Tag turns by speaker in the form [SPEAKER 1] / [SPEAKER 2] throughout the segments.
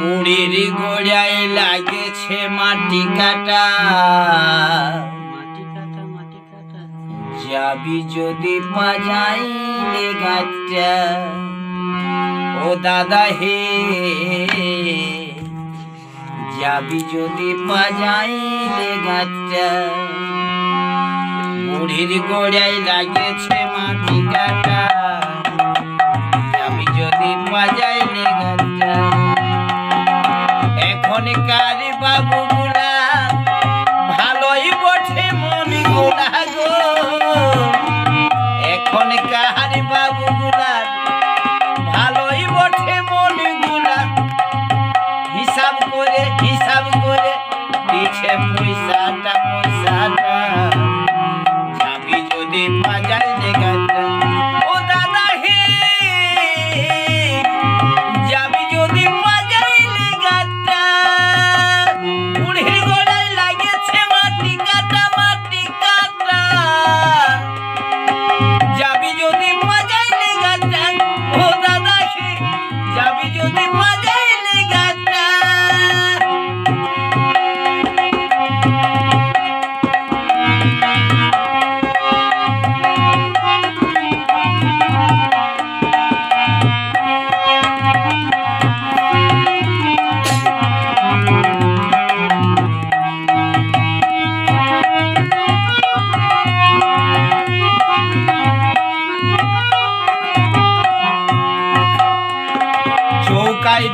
[SPEAKER 1] বুড়ির গোড়ায় লাগেছে মাটি কাটা। যাবি যদি পাজাইলে গাছটা। ও দাদা হে যাবি যদি পাজাইলে গাছটা। বুড়ির গোড়াই লাগেছে মাটি কাটা। যাবি যদি পাজাই বাবু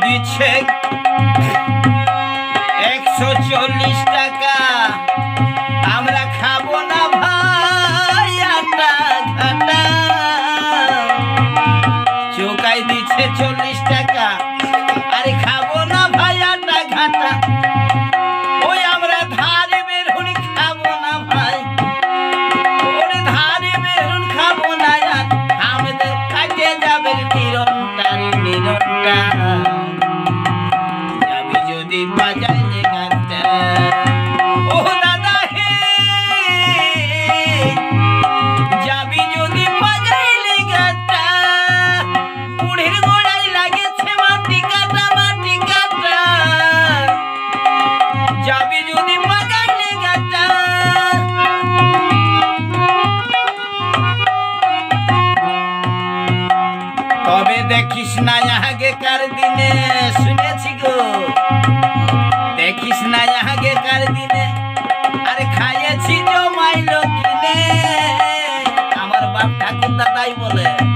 [SPEAKER 1] দিচ্ছে। একশো চল্লিশ টাকা। আমরা খাব না ভাই আটা চোখাই দিচ্ছে চল্লিশ না আগেকার দিনে? শুনেছি গো। দেখিস না আগেকার দিনে? আরে খাইয়েছি জমাইল কিনে। আমার বাপ ঠাকুর দাদাই বলে।